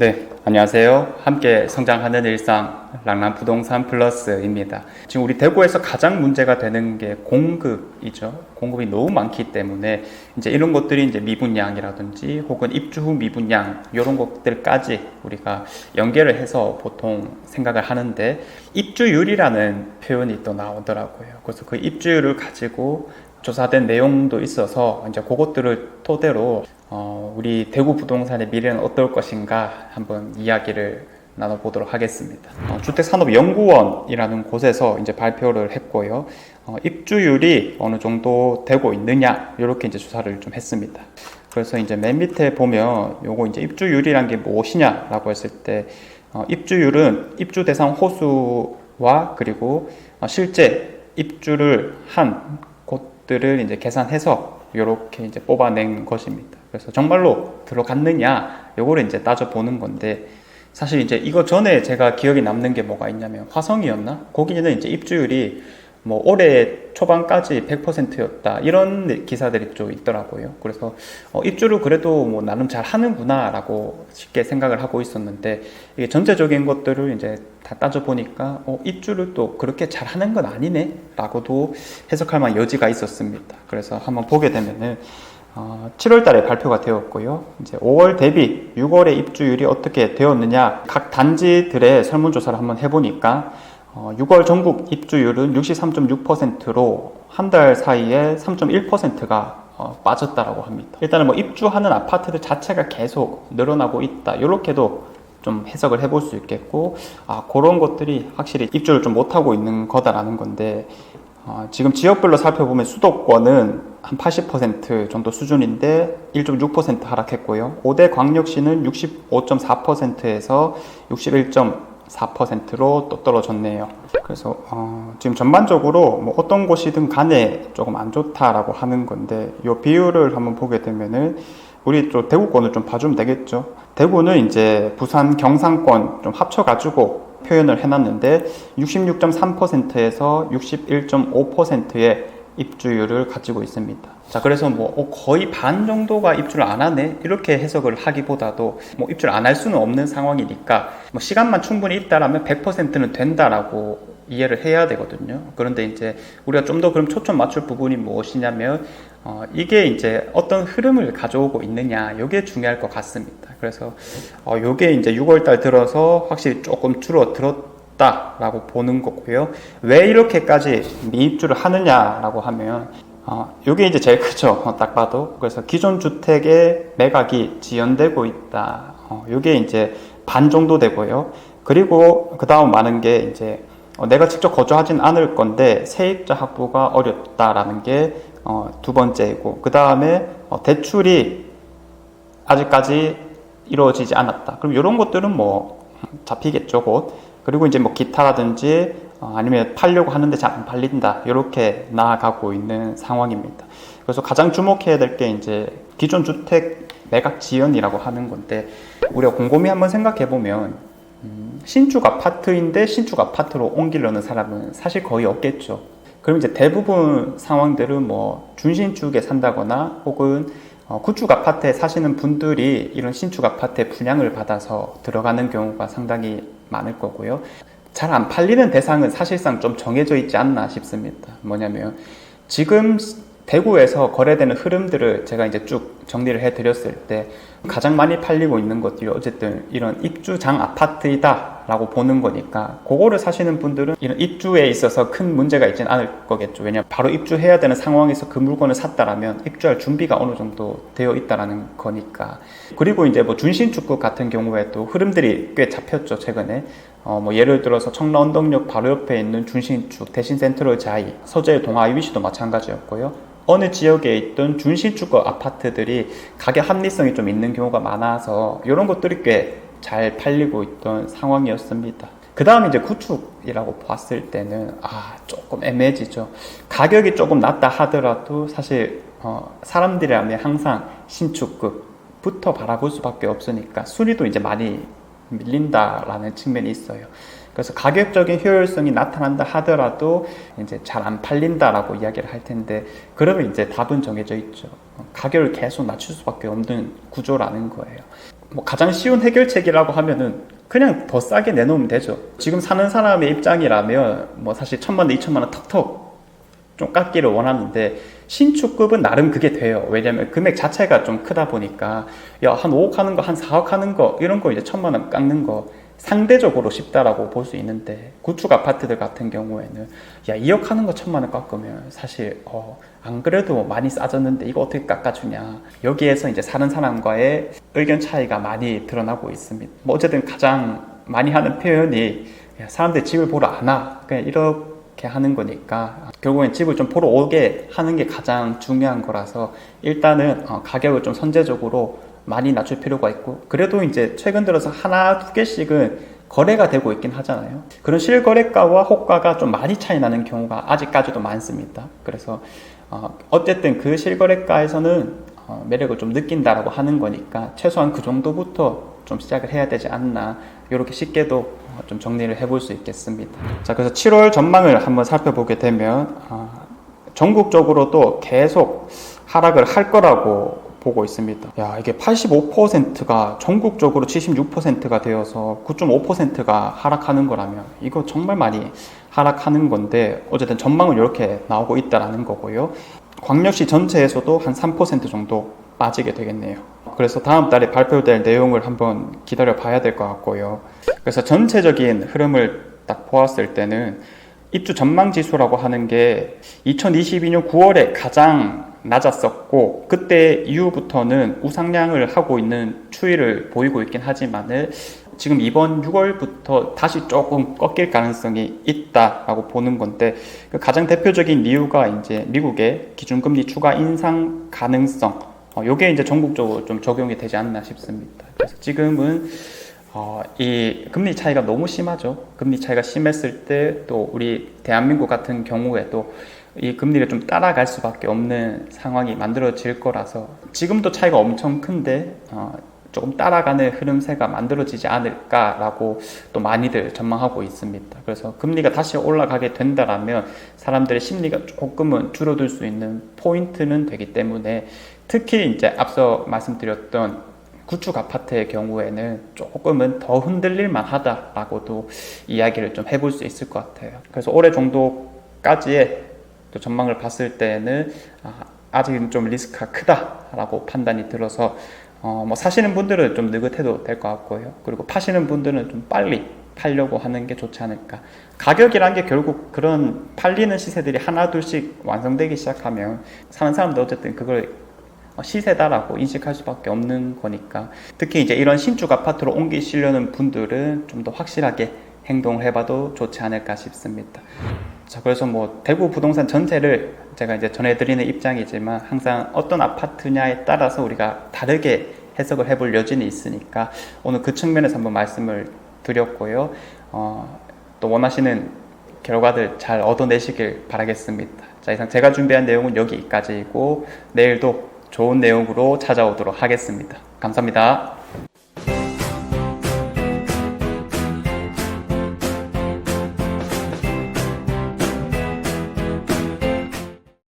네, 안녕하세요. 함께 성장하는 일상 랑랑 부동산 플러스입니다. 지금 우리 대구에서 가장 문제가 되는 게 공급이죠. 공급이 너무 많기 때문에 이제 이런 것들이 이제 미분양이라든지 혹은 입주 후 미분양 이런 것들까지 우리가 연계를 해서 보통 생각을 하는데 입주율이라는 표현이 또 나오더라고요. 그래서 그 입주율을 가지고 조사된 내용도 있어서 이제 그것들을 토대로 어, 우리 대구 부동산의 미래는 어떨 것인가 한번 이야기를 나눠보도록 하겠습니다. 어, 주택산업연구원이라는 곳에서 이제 발표를 했고요. 어, 입주율이 어느 정도 되고 있느냐 이렇게 이제 조사를 좀 했습니다. 그래서 이제 맨 밑에 보면 요거 이제 입주율이란 게 무엇이냐라고 했을 때 어, 입주율은 입주 대상 호수와 그리고 어, 실제 입주를 한 곳들을 이제 계산해서 이렇게 이제 뽑아낸 것입니다. 그래서 정말로 들어갔느냐 요거를 이제 따져 보는 건데 사실 이제 이거 전에 제가 기억이 남는 게 뭐가 있냐면 화성이었나? 거기는 이제 입주율이 뭐 올해 초반까지 100%였다 이런 기사들이 좀 있더라고요. 그래서 어, 입주를 그래도 뭐 나름 잘 하는구나라고 쉽게 생각을 하고 있었는데 이게 전체적인 것들을 이제 다 따져 보니까 어, 입주를 또 그렇게 잘 하는 건 아니네라고도 해석할 만한 여지가 있었습니다. 그래서 한번 보게 되면은 어, 7월 달에 발표가 되었고요. 이제 5월 대비 6월의 입주율이 어떻게 되었느냐 각 단지들의 설문조사를 한번 해보니까 어, 6월 전국 입주율은 63.6%로 한 달 사이에 3.1%가 어, 빠졌다라고 합니다. 일단은 뭐 입주하는 아파트들 자체가 계속 늘어나고 있다. 이렇게도 좀 해석을 해볼 수 있겠고, 아, 그런 것들이 확실히 입주를 좀 못하고 있는 거다라는 건데, 어, 지금 지역별로 살펴보면 수도권은 한 80% 정도 수준인데 1.6% 하락했고요. 5대 광역시는 65.4%에서 61.4%로 또 떨어졌네요. 그래서 어, 지금 전반적으로 뭐 어떤 곳이든 간에 조금 안 좋다라고 하는 건데 이 비율을 한번 보게 되면은 우리 또 대구권을 좀 봐주면 되겠죠. 대구는 이제 부산, 경상권 좀 합쳐가지고 표현을 해놨는데 66.3%에서 61.5%의 입주율을 가지고 있습니다. 자, 그래서 뭐 어, 거의 반 정도가 입주를 안 하네 이렇게 해석을 하기보다도 뭐 입주를 안 할 수는 없는 상황이니까 뭐 시간만 충분히 있다라면 100%는 된다라고 이해를 해야 되거든요. 그런데 이제 우리가 좀 더 그럼 초점 맞출 부분이 무엇이냐면 어, 이게 이제 어떤 흐름을 가져오고 있느냐 이게 중요할 것 같습니다. 그래서 어, 이게 이제 6월달 들어서 확실히 조금 줄어들었다라고 보는 거고요. 왜 이렇게까지 미입주를 하느냐라고 하면 어, 이게 이제 제일 크죠. 어, 딱 봐도. 그래서 기존 주택의 매각이 지연되고 있다. 어, 이게 이제 반 정도 되고요. 그리고 그 다음 많은 게 이제 어, 내가 직접 거주하진 않을 건데 세입자 확보가 어렵다라는 게 어, 두 번째이고 그 다음에 어, 대출이 아직까지 이루어지지 않았다. 그럼 이런 것들은 뭐 잡히겠죠 곧. 그리고 이제 뭐 기타라든지 어, 아니면 팔려고 하는데 잘 안 팔린다. 이렇게 나아가고 있는 상황입니다. 그래서 가장 주목해야 될 게 이제 기존 주택 매각 지연이라고 하는 건데 우리가 곰곰이 한번 생각해 보면 음, 신축 아파트인데 신축 아파트로 옮기려는 사람은 사실 거의 없겠죠. 그럼 이제 대부분 상황들은 뭐 준신축에 산다거나 혹은 어, 구축 아파트에 사시는 분들이 이런 신축 아파트에 분양을 받아서 들어가는 경우가 상당히 많을 거고요. 잘 안 팔리는 대상은 사실상 좀 정해져 있지 않나 싶습니다. 뭐냐면 지금 대구에서 거래되는 흐름들을 제가 이제 쭉 정리를 해 드렸을 때 가장 많이 팔리고 있는 것들이 어쨌든 이런 입주장 아파트이다 라고 보는 거니까 그거를 사시는 분들은 이런 입주에 있어서 큰 문제가 있지는 않을 거겠죠. 왜냐면 바로 입주해야 되는 상황에서 그 물건을 샀다라면 입주할 준비가 어느 정도 되어 있다라는 거니까. 그리고 이제 뭐 준신축구 같은 경우에도 흐름들이 꽤 잡혔죠 최근에. 어 뭐 예를 들어서 청라 언덕역 바로 옆에 있는 준신축 대신 센트럴 자이 서재 동아 이 위시도 마찬가지였고요. 어느 지역에 있던 준신축거 아파트들이 가격 합리성이 좀 있는 경우가 많아서 이런 것들이 꽤 잘 팔리고 있던 상황이었습니다. 그 다음 이제 구축이라고 봤을 때는 아 조금 애매해지죠. 가격이 조금 낮다 하더라도 사실 어, 사람들이라면 항상 신축급부터 바라볼 수밖에 없으니까 순위도 이제 많이 밀린다라는 측면이 있어요. 그래서 가격적인 효율성이 나타난다 하더라도 이제 잘 안 팔린다라고 이야기를 할 텐데 그러면 이제 답은 정해져 있죠. 가격을 계속 낮출 수밖에 없는 구조라는 거예요. 뭐 가장 쉬운 해결책이라고 하면은 그냥 더 싸게 내놓으면 되죠. 지금 사는 사람의 입장이라면 뭐 사실 천만 원, 이천만 원 턱턱 좀 깎기를 원하는데 신축급은 나름 그게 돼요. 왜냐면 금액 자체가 좀 크다 보니까 야 한 5억 하는 거, 한 4억 하는 거 이런 거 이제 천만 원 깎는 거 상대적으로 쉽다라고 볼 수 있는데 구축 아파트들 같은 경우에는 야 2억 하는 거 천만 원 깎으면 사실 어, 안 그래도 많이 싸졌는데 이거 어떻게 깎아주냐 여기에서 이제 사는 사람과의 의견 차이가 많이 드러나고 있습니다. 뭐 어쨌든 가장 많이 하는 표현이 야, 사람들 집을 보러 안 와. 그냥 이렇게 하는 거니까 결국엔 집을 좀 보러 오게 하는 게 가장 중요한 거라서 일단은 어, 가격을 좀 선제적으로 많이 낮출 필요가 있고 그래도 이제 최근 들어서 하나 두 개씩은 거래가 되고 있긴 하잖아요. 그런 실거래가와 호가가 좀 많이 차이 나는 경우가 아직까지도 많습니다. 그래서 어, 어쨌든 그 실거래가에서는 어, 매력을 좀 느낀다라고 하는 거니까 최소한 그 정도부터 좀 시작을 해야 되지 않나 이렇게 쉽게도 어, 좀 정리를 해볼 수 있겠습니다. 자 그래서 7월 전망을 한번 살펴보게 되면 어, 전국적으로도 계속 하락을 할 거라고 보고 있습니다. 야, 이게 85%가 전국적으로 76%가 되어서 9.5%가 하락하는 거라면 이거 정말 많이 하락하는 건데 어쨌든 전망은 이렇게 나오고 있다라는 거고요. 광역시 전체에서도 한 3% 정도 빠지게 되겠네요. 그래서 다음 달에 발표될 내용을 한번 기다려 봐야 될 것 같고요. 그래서 전체적인 흐름을 딱 보았을 때는 입주 전망 지수라고 하는 게 2022년 9월에 가장 낮았었고 그때 이후부터는 우상향을 하고 있는 추이를 보이고 있긴 하지만은 지금 이번 6월부터 다시 조금 꺾일 가능성이 있다라고 보는 건데 그 가장 대표적인 이유가 이제 미국의 기준금리 추가 인상 가능성 어, 요게 이제 전국적으로 좀 적용이 되지 않나 싶습니다. 그래서 지금은 어, 이 금리 차이가 너무 심하죠. 금리 차이가 심했을 때 또 우리 대한민국 같은 경우에도 이 금리를 좀 따라갈 수밖에 없는 상황이 만들어질 거라서 지금도 차이가 엄청 큰데 어, 조금 따라가는 흐름새가 만들어지지 않을까라고 또 많이들 전망하고 있습니다. 그래서 금리가 다시 올라가게 된다라면 사람들의 심리가 조금은 줄어들 수 있는 포인트는 되기 때문에 특히 이제 앞서 말씀드렸던 구축 아파트의 경우에는 조금은 더 흔들릴 만 하다라고도 이야기를 좀 해볼 수 있을 것 같아요. 그래서 올해 정도까지의 또 전망을 봤을 때는 아, 아직은 좀 리스크가 크다라고 판단이 들어서 어, 뭐 사시는 분들은 좀 느긋해도 될 것 같고요. 그리고 파시는 분들은 좀 빨리 팔려고 하는 게 좋지 않을까. 가격이란 게 결국 그런 팔리는 시세들이 하나둘씩 완성되기 시작하면 사는 사람도 어쨌든 그걸 시세다라고 인식할 수밖에 없는 거니까 특히 이제 이런 신축 아파트로 옮기시려는 분들은 좀 더 확실하게 행동을 해봐도 좋지 않을까 싶습니다. 자, 그래서 뭐 대구 부동산 전체를 제가 이제 전해드리는 입장이지만 항상 어떤 아파트냐에 따라서 우리가 다르게 해석을 해볼 여지는 있으니까 오늘 그 측면에서 한번 말씀을 드렸고요. 어, 또 원하시는 결과들 잘 얻어내시길 바라겠습니다. 자, 이상 제가 준비한 내용은 여기까지이고 내일도 좋은 내용으로 찾아오도록 하겠습니다. 감사합니다.